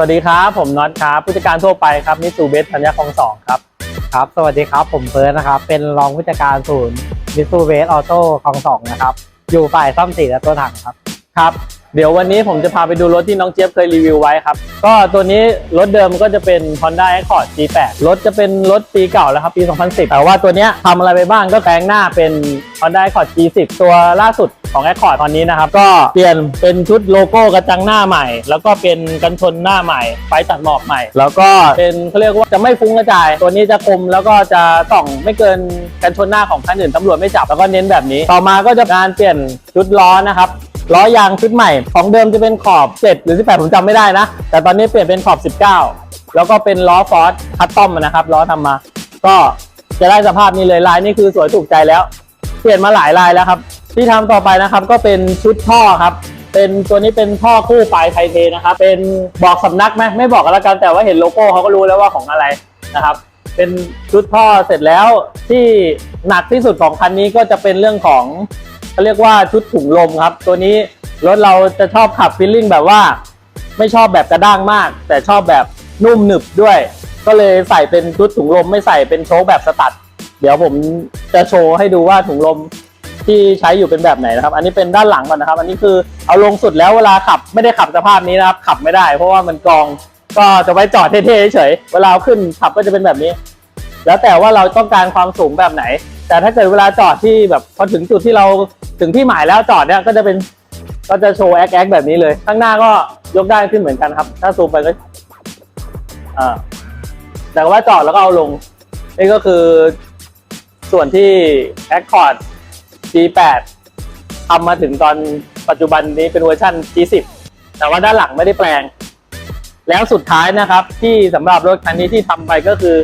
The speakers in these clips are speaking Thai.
วัสดีครับ ผมน็อตครับผู้จัดการทั่วไปครับมิสูเบสธัญญาคลองสองครับครับ สวัสดีครับ ผมเฟิร์สนะครับ เป็นรองผู้จัดการศูนย์มิสูเวสออโต้คลองสองนะครับ อยู่ฝ่ายซ่อมสีและตัวถังครับ ครับ เดี๋ยววันนี้ผมจะพาไปดูรถที่น้องเจี๊ยบเคยรีวิวไว้ครับ ก็ตัวนี้รถเดิมก็จะเป็น Honda Accord G8 รถจะเป็นรถปีเก่าแล้วครับ ปี 2010 แต่ว่าตัวนี้ทำอะไรไปบ้างก็แปลงหน้าเป็น Honda Accord G10 ตัวล่าสุดของ Accord ตอนนี้นะครับ ก็เปลี่ยนเป็นชุดโลโก้กระจังหน้าใหม่ แล้วก็เป็นกันชนหน้าใหม่ ไฟตัดหมอกใหม่ แล้วก็เป็นเขาเรียกว่าจะไม่ฟุ้งกระจาย ตัวนี้จะคมแล้วก็จะส่องไม่เกินกันชนหน้าของคันอื่นตำรวจไม่จับแล้วก็เน้นแบบนี้ ต่อมาก็จะการเปลี่ยนชุดล้อนะครับ ล้อยางชุดใหม่ ของเดิมจะเป็นขอบ 7 หรือ 18 ผมจำไม่ได้นะ แต่ตอนนี้เปลี่ยนเป็นขอบ 19 แล้วก็เป็นล้อฟอร์สคัสตอมนะครับล้อทำมา ก็จะได้สภาพนี้เลยลายนี่คือสวยถูกใจแล้ว เปลี่ยนมาหลายลายแล้วครับ ที่ทำต่อไปนะครับก็เป็นชุดท่อครับ เป็นตัวนี้เป็นท่อคู่ปลายไทเทนะครับ เป็นบอกสำนักไหมไม่บอกกันแล้วกันแต่ว่าเห็นโลโก้เขาก็รู้แล้วว่าของอะไรนะครับ เป็นชุดท่อเสร็จแล้วที่หนักที่สุดของคันนี้ก็จะเป็นเรื่องของ เขาเรียกว่าชุดถุงลมครับ ตัวนี้รถเราจะชอบขับฟีลลิ่งแบบว่า ไม่ชอบแบบกระด้างมาก แต่ชอบแบบนุ่มหนึบด้วย ก็เลยใส่เป็นชุดถุงลมไม่ใส่เป็นโชคแบบสตัด เดี๋ยวผมจะโชว์ให้ดูว่าถุงลมที่ใช้อยู่เป็นแบบไหนนะครับ อันนี้เป็นด้านหลังก่อนนะครับ อันนี้คือเอาลงสุดแล้วเวลาขับไม่ได้ขับสภาพนี้นะครับ ขับไม่ได้ เพราะว่ามันกองก็จะไว้จอดเท่ๆเฉยเวลาขึ้นขับก็จะเป็นแบบนี้ แล้วแต่ว่าเราต้องการความสูงแบบไหน แต่ถ้าเกิดเวลาจอดที่แบบพอถึงจุดที่เราถึงที่หมายแล้วจอดเนี่ยก็จะเป็นก็จะโชว์แอคแอคแบบนี้เลย ข้างหน้าก็ยกได้ขึ้นเหมือนกันครับ ถ้าซูมไปก็อ่าแต่ว่าจอดแล้วก็เอาลง นี่ก็คือส่วนที่ Accord G8 ทำมาถึงตอนปัจจุบันนี้เป็นเวอร์ชัน G10 แต่ว่าด้านหลังไม่ได้แปลง แล้วสุดท้ายนะครับที่สำหรับรถคันนี้ที่ทำไปก็คือ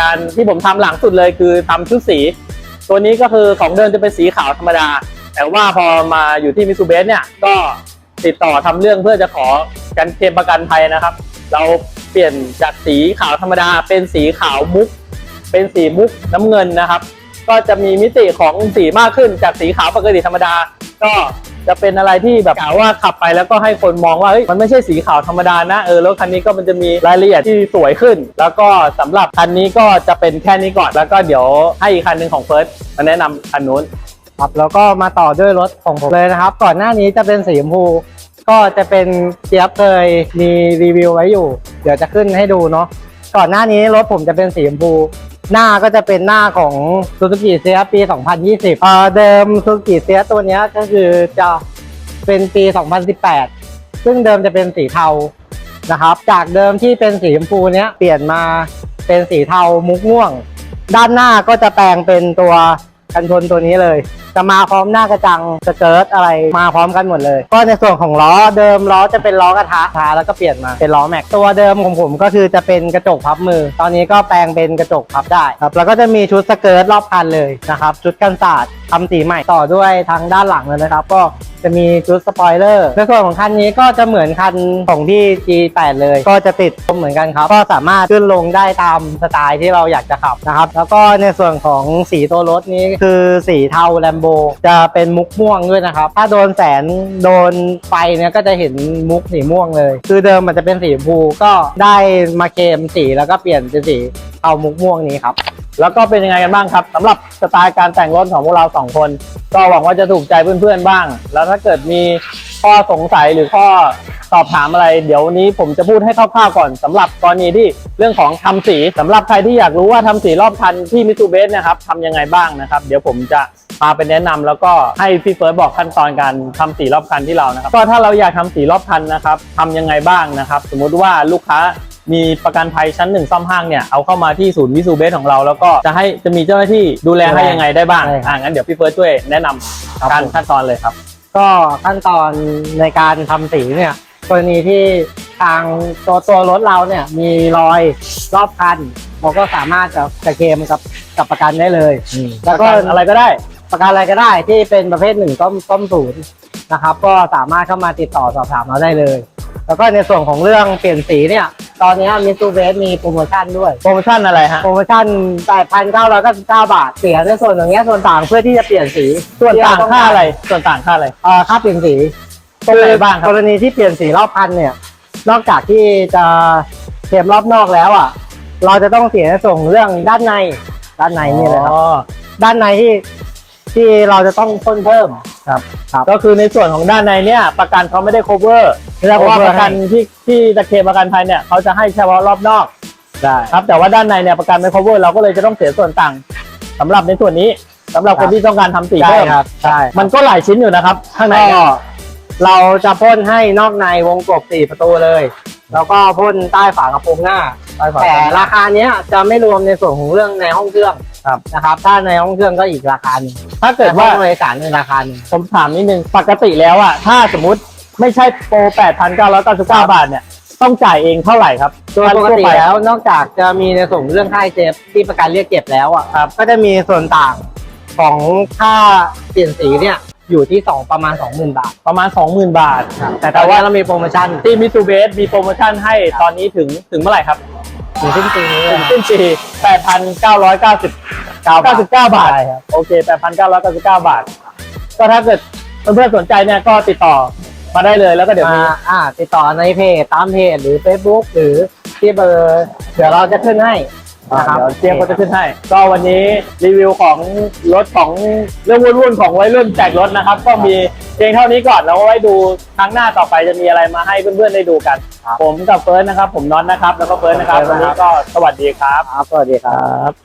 การที่ผมทำหลังสุดเลยคือทำชุดสี ตัวนี้ก็คือของเดิมจะเป็นสีขาวธรรมดา แต่ว่าพอมาอยู่ที่มิซูเบสเนี่ยก็ติดต่อทำเรื่องเพื่อจะขอการเคลมประกันภัยนะครับ เราเปลี่ยนจากสีขาวธรรมดา เป็นสีขาวมุก เป็นสีมุกน้ำเงินนะครับ ก็จะมีมิติของสีมากขึ้นจากสีขาวปกติธรรมดา ก็ จะเป็นอะไรที่แบบกล่าวว่าขับไปแล้วก็ให้คนมองว่าเฮ้ยมันไม่ใช่สีขาวธรรมดานะเออรถคันนี้ก็มันจะมีรายละเอียดที่สวยขึ้น แล้วก็สำหรับคันนี้ก็จะเป็นแค่นี้ก่อน แล้วก็เดี๋ยวให้อีกคันหนึ่งของเฟิร์สมาแนะนำคันนู้นครับแล้วก็มาต่อด้วยรถของผมเลยนะครับ ก่อนหน้านี้จะเป็นสีชมพู ก็จะเป็นเจี๊ยบเคยมีรีวิวไว้อยู่ เดี๋ยวจะขึ้นให้ดูเนาะก่อนหน้านี้รถผมจะเป็นสีชมพู หน้าก็จะเป็นหน้าของ Suzuki s e r ปี 2020เอ่อเดิม Suzuki s e r ตัวนี้ก็คือจะเป็นปี 2018 ซึ่งเดิมจะเป็นสีเทานะครับ จากเดิมที่เป็นสีชมพูเนี้ยเปลี่ยนมาเป็นสีเทามุกม่วง ด้านหน้าก็จะแปลงเป็นตัวกันชนตัวนี้เลย จะมาพร้อมหน้ากระจังสเกิร์ตอะไรมาพร้อมกันหมดเลย ก็ในส่วนของล้อเดิมล้อจะเป็นล้อกระทะทาแล้วก็เปลี่ยนมาเป็นล้อแม็กตัวเดิมของผมก็คือจะเป็นกระจกพับมือ ตอนนี้ก็แปลงเป็นกระจกพับได้ครับแล้วก็จะมีชุดสเกิร์ตรอบคันเลยนะครับชุดกันศาสตร์ทำสีใหม่ต่อด้วยทางด้านหลังเลยนะครับ ก็จะมีชุดสปอยเลอร์ในส่วนของคันนี้ก็จะเหมือนคันของที่ G8 เลย ก็จะติดเหมือนกันครับ ก็สามารถขึ้นลงได้ตามสไตล์ที่เราอยากจะขับนะครับ แล้วก็ในส่วนของสีตัวรถนี้คือสีเทาแลมโบจะเป็นมุกม่วงด้วยนะครับ ถ้าโดนแสงโดนไฟเนี่ยก็จะเห็นมุกสีม่วงเลย คือเดิมมันจะเป็นสีชมพูก็ได้มาเคลมสีแล้วก็เปลี่ยนเป็นสีเทามุกม่วงนี้ครับแล้วก็เป็นยังไงกันบ้างครับสำหรับสไตล์การแต่งรถของพวกเราสองคน ก็หวังว่าจะถูกใจเพื่อนๆบ้าง แล้วถ้าเกิดมีข้อสงสัยหรือข้อสอบถามอะไร เดี๋ยวนี้ผมจะพูดให้คร่าวๆก่อนสำหรับกรณีที่เรื่องของทำสีสำหรับใครที่อยากรู้ว่าทำสีรอบคันที่มิซูเบสนะครับทำยังไงบ้างนะครับ เดี๋ยวผมจะ พาไปแนะนำแล้วก็ให้พี่เฟิร์สบอกขั้นตอนการทำสีรอบคันที่เรานะครับก็ถ้าเราอยากทำสีรอบคันนะครับทำยังไงบ้างนะครับ สมมุติว่าลูกค้ามีประกันภัยชั้นหนึ่งซ่อมห้างเนี่ยเอาเข้ามาที่ศูนย์วิสูเบสของเรา แล้วก็จะให้จะมีเจ้าหน้าที่ดูแลให้ยังไงได้บ้างใช่ครับอ่างั้นเดี๋ยวพี่เฟิร์สช่วยแนะนำครับการผมขั้นตอนเลยครับ ก็ขั้นตอนในการทำสีเนี่ยกรณีที่ทางตัวตัวรถเราเนี่ยมีรอยรอบคันเราก็สามารถจะจะเคลมกับกับประกันได้เลย แล้วก็ประกันอะไรก็ได้ ประกันอะไรก็ได้ที่เป็นประเภทหนึ่งต้มต้มศูนย์นะครับ ก็สามารถเข้ามาติดต่อสอบถามเราได้เลย แล้วก็ในส่วนของเรื่องเปลี่ยนสีเนี่ย ตอนนี้มิซูเวสมีโปรโมชั่นด้วย โปรโมชั่นอะไรฮะ โปรโมชั่น8,999บาท เสียในส่วนตรงเนี้ยส่วนต่างเพื่อที่จะเปลี่ยนสีส่วนต่างที่เรค่าอะไร ส่วนต่างค่าอะไรเอ่อค่าเปลี่ยนสีตรงไหนบ้างครับกรณีที่เปลี่ยนสีรอบคันเนี่ย นอกจากที่จะเทมรอบนอกแล้วอะ เราจะต้องเสียในส่งเรื่องด้านใน ด้านในนี่เลยครับอ๋อด้านในที่ ที่เราจะต้องพ่นเพิ่ม ครับ ครับก็คือในส่วนของด้านในเนี่ยประกันเขาไม่ได้ cover ไม่ได้เพราะว่า cover ประกันที่ที่ตะเคประกันภัยเนี่ยเขาจะให้เฉพาะรอบนอกได้ ครับ แต่ว่าด้านในเนี่ยประกันไม่ cover เราก็เลยจะต้องเสียส่วนต่างสำหรับในส่วนนี้สำหรับคนที่ต้องการทำสีใช่เพิ่มครับใช่มันก็หลายชิ้นอยู่นะครับ ข้างในก็เนี่ย เราจะพ่นให้นอกในวงกบสี่ประตูเลย แล้วก็พ่นใต้ฝากระโปรงหน้าแต่ราคาเนี้ยจะไม่รวมในส่วนของเรื่องในห้องเครื่อง ครับนะครับ ถ้าในห้องเครื่องก็อีกราคาหนึ่งถ้าเกิดว่าแต่ห้องโดยสารในราคาหนึ่งผมถามนิดนึงปกติแล้วอะถ้าสมมติไม่ใช่โปร 8,999 บาทเนี่ยต้องจ่ายเองเท่าไหร่ครับโดยปกติแล้วนอกจากจะมีในส่วนเรื่องค่าเจ็บที่ประกันเรียกเก็บแล้วอะครับก็จะมีส่วนต่างของค่าเปลี่ยนสีเนี่ยอยู่ที่สองประมาณ 20,000 บาท ประมาณ 20,000 บาท แต่แต่ว่าเรามีโปรโมชั่นที่มิตูเบสมีโปรโมชั่นให้ตอนนี้ถึงถึงเมื่อไหร่ครับ ถึงสิ้นปีนี้ถึงนะสิ้นปี8,990 99บาท ใช่ครับ โอเค8,999บาท ก็ถ้าเกิดเพื่อนๆสนใจเนี่ยก็ติดต่อมาได้เลยแล้วก็เดี๋ยวมามีอ่าติดต่อในเพจตามเพจหรือ Facebook หรือที่เบอร์ เดี๋ยวเราจะขึ้นให้อ่า นะครับเดี๋ยวเตรียมก็จะขึ้นให้ ก็วันนี้รีวิวของรถของเรื่องวุ่นๆของวัยรุ่นแจกรถนะครับ ก็มีเพียงเท่านี้ก่อนแล้วไว้ดูครั้งหน้าต่อไปจะมีอะไรมาให้เพื่อนๆได้ดูกันผมกับเฟิร์สนะครับ ผมน็อตนะครับ แล้วก็เฟิร์สนะครับเฟิวัร์นสนี้นะครับก็สวัสดีครับ ครับสวัสดีครับครับ